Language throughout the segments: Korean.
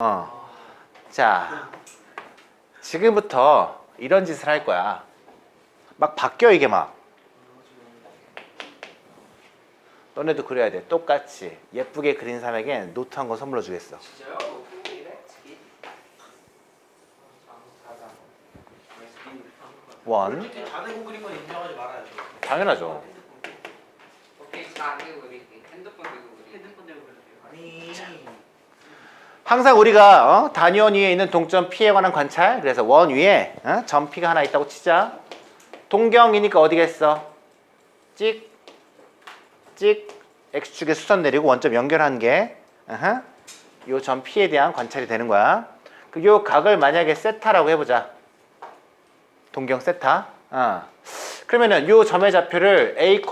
어. 자, 지금부터 이런 짓을 할 거야. 막 바뀌어 이게 막. 너네도 그려야 돼. 똑같이 예쁘게 그린 사람에겐 노트 한 권 선물로 주겠어. 스키? 원. 솔직히 자네고 그린 건 인정하지 말아야죠. 당연하죠. 오케이 그릴게 핸드폰 들고 그릴게 핸드폰 대고 그러세요. 아니. 항상 우리가 어? 단위원 위에 있는 동점 P에 관한 관찰. 그래서 원 위에 어? 점 P가 하나 있다고 치자. 동경이니까 어디겠어? 찍, 찍, x축에 수선 내리고 원점 연결한 게, 요점 P에 대한 관찰이 되는 거야. 그 요 각을 만약에 세타라고 해보자. 동경 세타. 어. 그러면은 요 점의 좌표를 a,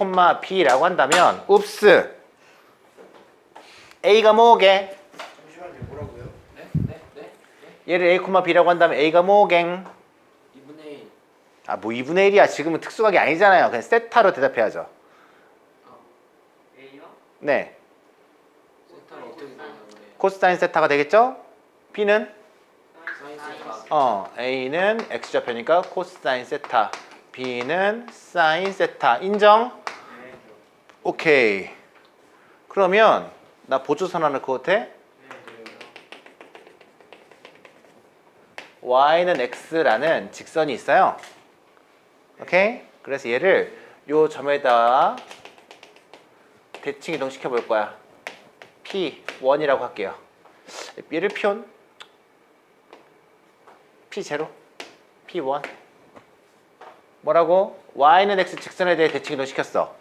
b라고 한다면, 읍스. a가 뭐게? 잠시만요. 뭐라고요? 네? 네? 네? 얘를 a, b라고 한다면 a가 뭐갱? 2분의 1. 아, 뭐 2분의 1이야. 지금은 특수각이 아니잖아요. 그냥 세타로 대답해야죠. A요? 네. 세타는 어떻게 되나요? 코사인 세타가 되겠죠? b는 사인 세타. 어, a는 x좌표니까 코사인 세타, b는 사인 세타. 인정? 네. 오케이. 그러면 나 보조선 하나 그거 돼? Y는 x라는 직선이 있어요. 오케이? 그래서 얘를 요 점에다 대칭 이동시켜 볼 거야. p1이라고 할게요. 얘를 p1 p0 p1 뭐라고? y는 x 직선에 대해 대칭 이동시켰어.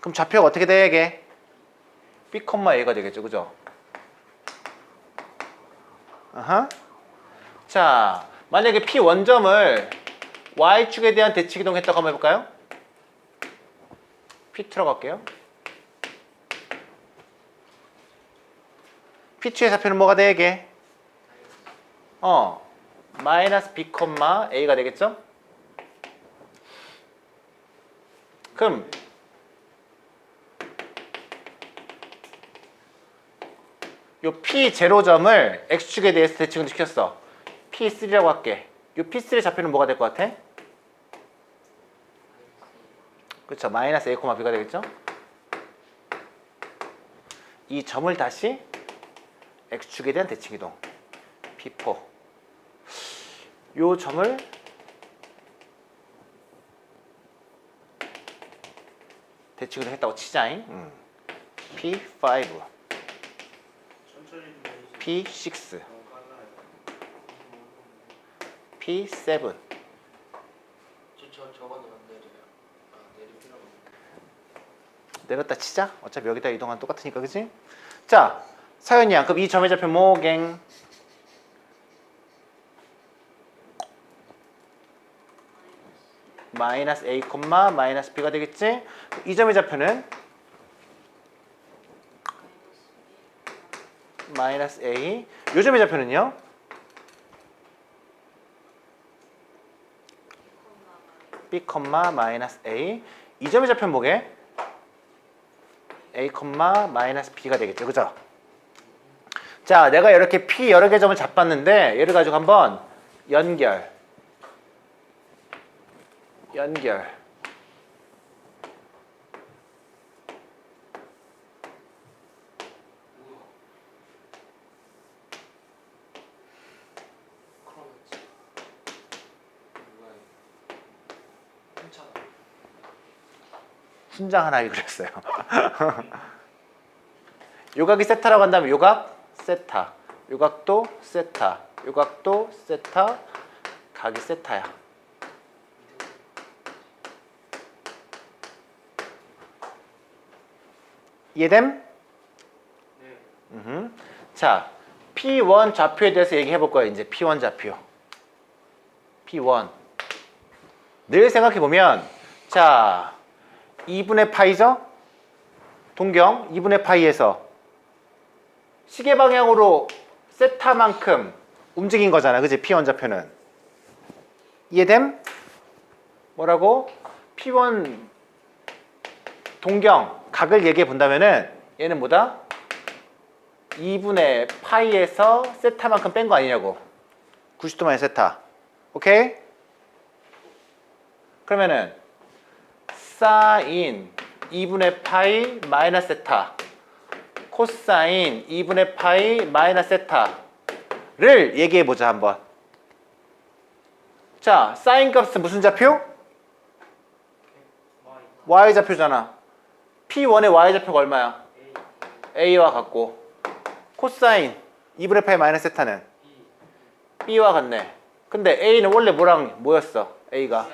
그럼 좌표가 어떻게 돼야게? b, a가 되겠죠. 그죠? 아하. 자, 만약에 P 원점을 Y축에 대한 대칭 이동 했다고 한번 해볼까요? P 들어갈게요. P축의 좌표는 뭐가 되게? 어, 마이너스 B, A가 되겠죠? 그럼 요 P0점을 X축에 대해서 대칭을 시켰어. P3라고 할게. 요 P3의 좌표는 뭐가 될 것 같아? 그렇죠. 마이너스 A, B가 되겠죠? 이 점을 다시 X축에 대한 대칭 이동. P4. 요 점을 대칭을 했다고 치자잉. 음. P5, 천천히 좀 해주세요. P6, 너무 빨라요. P7. 저, 저, 저거는 안 내려요. 아, 내릴. 내렸다 치자. 어차피 여기다 이동하면 똑같으니까, 그지? 자, 서연이 양. 그럼 이 점의 좌표 뭐갱? 마이너스 a, 마이너스 b가 되겠지? 이 점의 좌표는 마이너스 a. 요 점의 좌표는요? B, 마이너스 a. 이 점의 뭐게? a, 마이너스 b가 되겠죠. 그죠? 자, 내가 이렇게 p 여러 개 점을 잡았는데 얘를 가지고 한번 연결. 연결. 그러면 뭐야 이거. 괜찮아. 순장 하나 그렸어요. 요각이 세타라고 한다면 요각 세타. 요각도 세타. 요각도 세타. 각이 세타야. 이해됨? 네. 음흠. 자, P1 좌표에 대해서 얘기해 볼 거예요. 이제 P1 좌표. P1. 늘 생각해 보면 자, 2분의 파이죠? 동경 2분의 파이에서 시계 방향으로 세타만큼 움직인 거잖아. 그지? P1 좌표는. 이해됨? 뭐라고? P1 동경 각을 얘기해 본다면은 얘는 뭐다? 2분의 파이에서 세타만큼 뺀 거 아니냐고 90도 마이너스 세타 오케이? 그러면은 사인 2분의 파이 마이너스 세타. 코사인 2분의 파이 마이너스 세타를 얘기해 보자 한번. 자 사인 값은 무슨 좌표? Y 좌표잖아. P1의 y 좌표가 얼마야? A a와 같고. 코사인 2분의 파이 마이너스 세타는? B b와 같네. 근데 a는 원래 뭐랑 뭐였어? a가.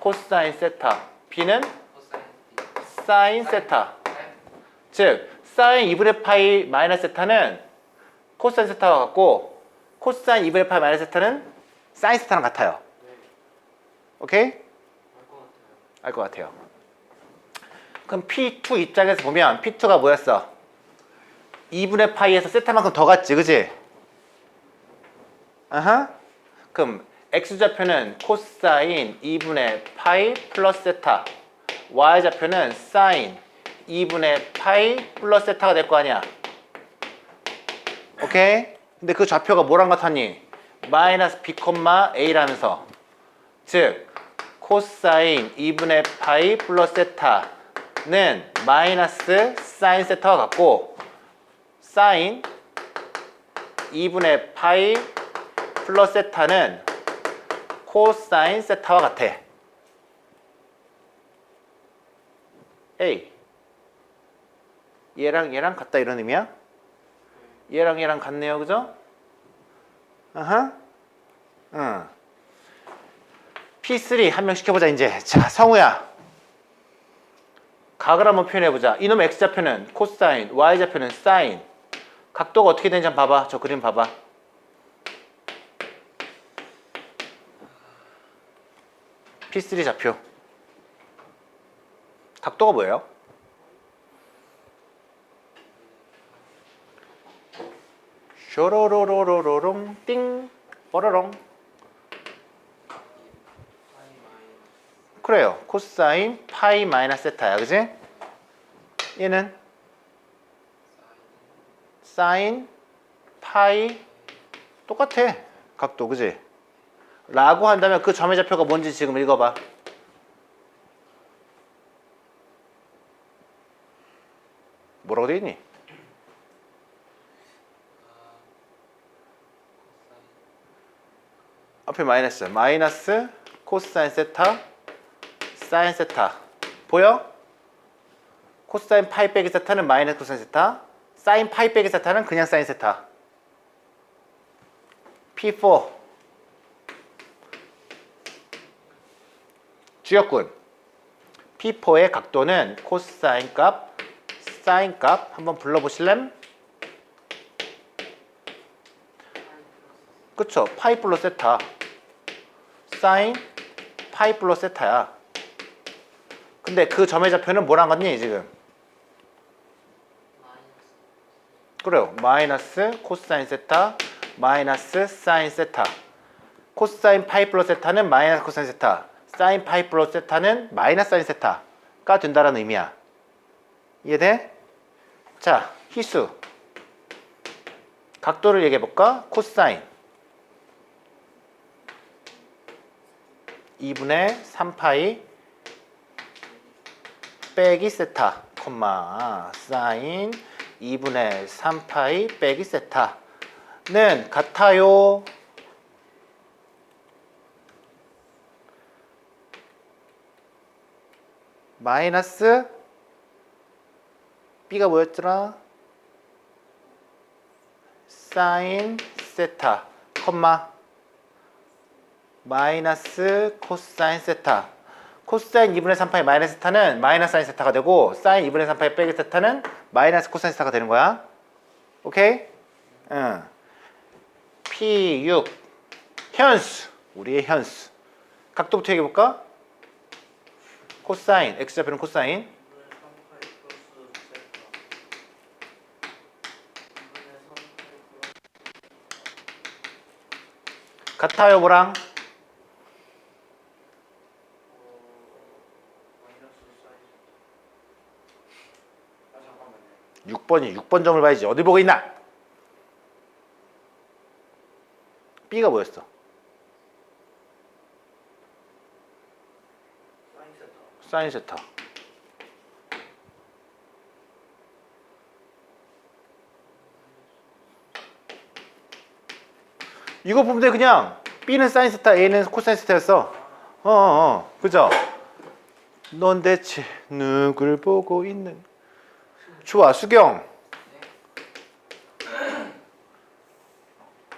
코사인 세타. b는 코 사인 세타 네. 즉 사인 2분의 파이 마이너스 세타는 코사인 세타와 같고 코사인 2분의 파이 마이너스 세타는 사인 세타랑 같아요 네 오케이? 알 것 같아요 그럼 P2 입장에서 보면 P2가 뭐였어? 2분의 파이에서 세타만큼 더 갔지 그지? 아하 그럼 X좌표는 코사인 2분의 파이 플러스 세타 Y좌표는 사인 2분의 파이 플러스 세타가 될 거 아니야 오케이? 근데 그 좌표가 뭐랑 같았니? 마이너스 B, A라면서 즉 코사인 2분의 파이 플러스 세타는 마이너스 사인 세타와 같고 사인 2분의 파이 플러스 세타는 코사인 세타와 같아. A 얘랑 얘랑 같다 이런 의미야? 얘랑 얘랑 같네요, 그죠? 아하, 응. P3 한 명 시켜보자 이제. 자 성우야. 각을 한번 표현해보자. 이놈의 X좌표는 코사인 Y좌표는 사인. 각도가 어떻게 되는지 한번 봐봐. 저 그림 봐봐. P3 좌표 각도가 뭐예요? 쇼로로로로로롱 띵 뽀로롱 그래요. 코사인 파이 마이너스 세타야, 그지? 얘는 사인 파이 똑같아. 각도, 그지? 라고 한다면 그 점의 좌표가 뭔지 지금 읽어봐. 돼 있니? 앞에 마이너스. 마이너스 코사인 세타 사인 세타 보여? 코사인 파이 빼기 세타는 마이너스 코사인 세타 사인 파이 빼기 세타는 그냥 사인 세타 P4 주역군 P4의 각도는 코사인 값 사인 값 한번 불러보실렘? 그쵸 파이 플러스 세타 사인 파이 플러스 세타야 근데 그 점의 좌표는 뭐랑 같니 지금? 그래요. 마이너스 코사인 세타 마이너스 사인 세타 코사인 파이 플러스 세타는 마이너스 코사인 세타 사인 파이 플러스 세타는 마이너스 사인 세타가 된다는 의미야. 이해돼? 자, 희수 각도를 얘기해 볼까? 코사인 2분의 3파이 빼기 세타, 콤마 사인 2분의 3파이 빼기 세타는 같아요. 마이너스 b가 뭐였더라? 사인 세타, 콤마 마이너스 코사인 세타 코사인 2분의 3파이 마이너스 세타는 마이너스 사인 세타가 되고 사인 2분의 3파이 빼기 세타는 마이너스 코사인 세타가 되는 거야 오케이? 응. P6 현수 우리의 현수 각도부터 얘기해볼까? 코사인 X좌표는 코사인 같아요, 뭐랑? 6번이 6번 점을 봐야지. 어디 보고 있나? B가 뭐였어? 사인 세터. 사인 세터. 이거 보면 돼 그냥 B는 사인 세타, A는 코사인 세타였어. 어, 어, 어. 그죠? 넌 대체 누굴 보고 있는? 좋아, 수경.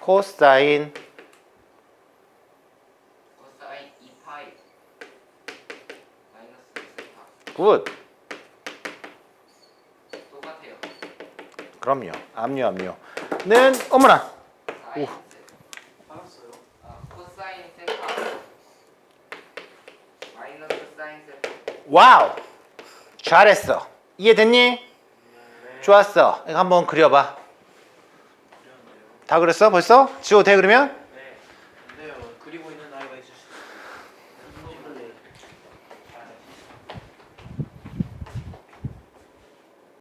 코사인 코사인 2파이 마이너스 세타 굿. 똑같아요. 그럼요. 압류, 압류는 어머나. 오. 세- 알았어요. 아, 코사인 세타 마이너스 사인 세타 와우. 잘했어. 이해됐니? 네. 좋았어. 이거 한번 그려봐. 다 그렸어? 벌써? 지워도 돼 그러면?